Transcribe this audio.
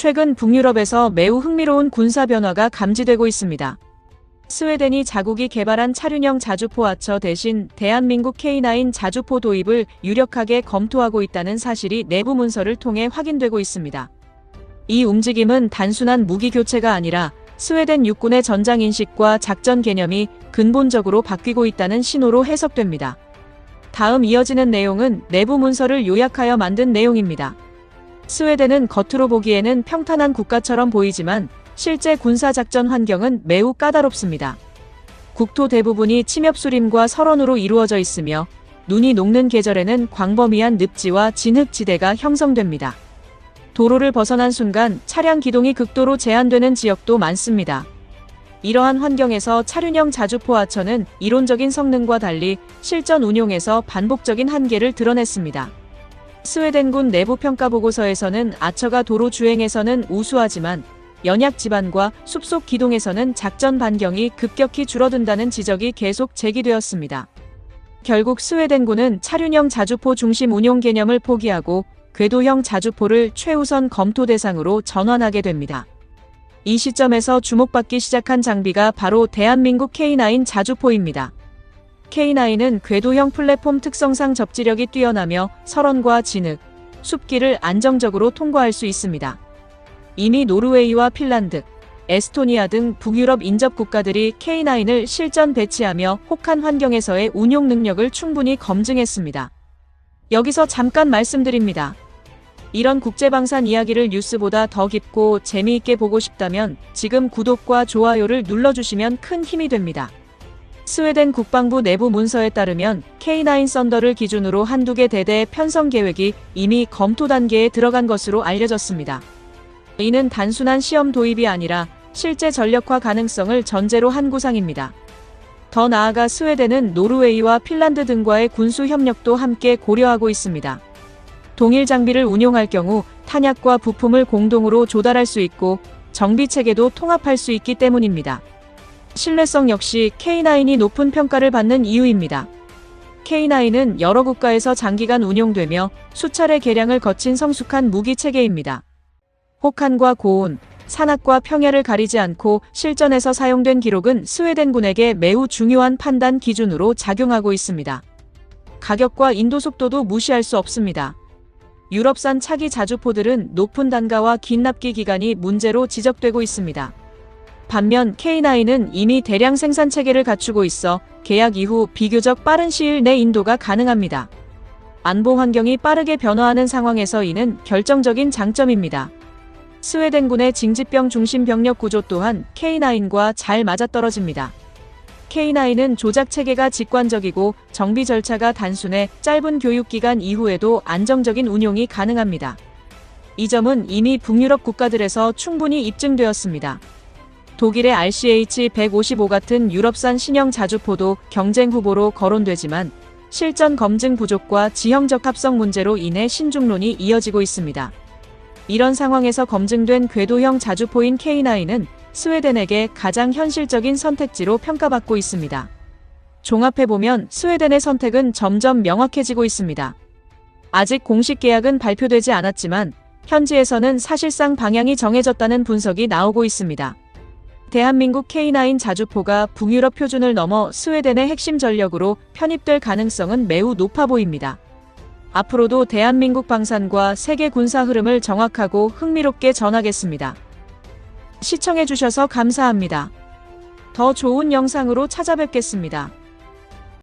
최근 북유럽에서 매우 흥미로운 군사 변화가 감지되고 있습니다. 스웨덴이 자국이 개발한 차륜형 자주포 아처 대신 대한민국 K9 자주포 도입을 유력하게 검토하고 있다는 사실이 내부 문서를 통해 확인되고 있습니다. 이 움직임은 단순한 무기 교체가 아니라 스웨덴 육군의 전장 인식과 작전 개념이 근본적으로 바뀌고 있다는 신호로 해석됩니다. 다음 이어지는 내용은 내부 문서를 요약하여 만든 내용입니다. 스웨덴은 겉으로 보기에는 평탄한 국가처럼 보이지만 실제 군사작전 환경은 매우 까다롭습니다. 국토 대부분이 침엽 수림과 설원으로 이루어져 있으며 눈이 녹는 계절에는 광범위한 늪지와 진흙지대가 형성됩니다. 도로를 벗어난 순간 차량 기동이 극도로 제한되는 지역도 많습니다. 이러한 환경에서 차륜형 자주포 하처는 이론적인 성능과 달리 실전 운용에서 반복적인 한계를 드러냈습니다. 스웨덴군 내부 평가 보고서에서는 아처가 도로 주행에서는 우수하지만 연약 지반과 숲속 기동에서는 작전 반경이 급격히 줄어든다는 지적이 계속 제기되었습니다. 결국 스웨덴군은 차륜형 자주포 중심 운용 개념을 포기하고 궤도형 자주포를 최우선 검토 대상으로 전환하게 됩니다. 이 시점에서 주목받기 시작한 장비가 바로 대한민국 K9 자주포입니다. K9은 궤도형 플랫폼 특성상 접지력이 뛰어나며 설원과 진흙, 숲길을 안정적으로 통과할 수 있습니다. 이미 노르웨이와 핀란드, 에스토니아 등 북유럽 인접 국가들이 K9을 실전 배치하며 혹한 환경에서의 운용 능력을 충분히 검증했습니다. 여기서 잠깐 말씀드립니다. 이런 국제방산 이야기를 뉴스보다 더 깊고 재미있게 보고 싶다면 지금 구독과 좋아요를 눌러주시면 큰 힘이 됩니다. 스웨덴 국방부 내부 문서에 따르면 K9 썬더를 기준으로 한두 개 대대의 편성 계획이 이미 검토 단계에 들어간 것으로 알려졌습니다. 이는 단순한 시험 도입이 아니라 실제 전력화 가능성을 전제로 한 구상입니다. 더 나아가 스웨덴은 노르웨이와 핀란드 등과의 군수 협력도 함께 고려하고 있습니다. 동일 장비를 운용할 경우 탄약과 부품을 공동으로 조달할 수 있고 정비 체계도 통합할 수 있기 때문입니다. 신뢰성 역시 K9이 높은 평가를 받는 이유입니다. K9은 여러 국가에서 장기간 운용되며 수차례 개량을 거친 성숙한 무기 체계입니다. 혹한과 고온, 산악과 평야를 가리지 않고 실전에서 사용된 기록은 스웨덴군에게 매우 중요한 판단 기준으로 작용하고 있습니다. 가격과 인도 속도도 무시할 수 없습니다. 유럽산 차기 자주포들은 높은 단가와 긴 납기 기간이 문제로 지적되고 있습니다. 반면 K9은 이미 대량 생산 체계를 갖추고 있어 계약 이후 비교적 빠른 시일 내 인도가 가능합니다. 안보 환경이 빠르게 변화하는 상황에서 이는 결정적인 장점입니다. 스웨덴군의 징집병 중심 병력 구조 또한 K9과 잘 맞아떨어집니다. K9은 조작 체계가 직관적이고 정비 절차가 단순해 짧은 교육 기간 이후에도 안정적인 운용이 가능합니다. 이 점은 이미 북유럽 국가들에서 충분히 입증되었습니다. 독일의 RCH-155 같은 유럽산 신형 자주포도 경쟁 후보로 거론되지만 실전 검증 부족과 지형적 합성 문제로 인해 신중론이 이어지고 있습니다. 이런 상황에서 검증된 궤도형 자주포인 K9은 스웨덴에게 가장 현실적인 선택지로 평가받고 있습니다. 종합해보면 스웨덴의 선택은 점점 명확해지고 있습니다. 아직 공식 계약은 발표되지 않았지만 현지에서는 사실상 방향이 정해졌다는 분석이 나오고 있습니다. 대한민국 K9 자주포가 북유럽 표준을 넘어 스웨덴의 핵심 전력으로 편입될 가능성은 매우 높아 보입니다. 앞으로도 대한민국 방산과 세계 군사 흐름을 정확하고 흥미롭게 전하겠습니다. 시청해주셔서 감사합니다. 더 좋은 영상으로 찾아뵙겠습니다.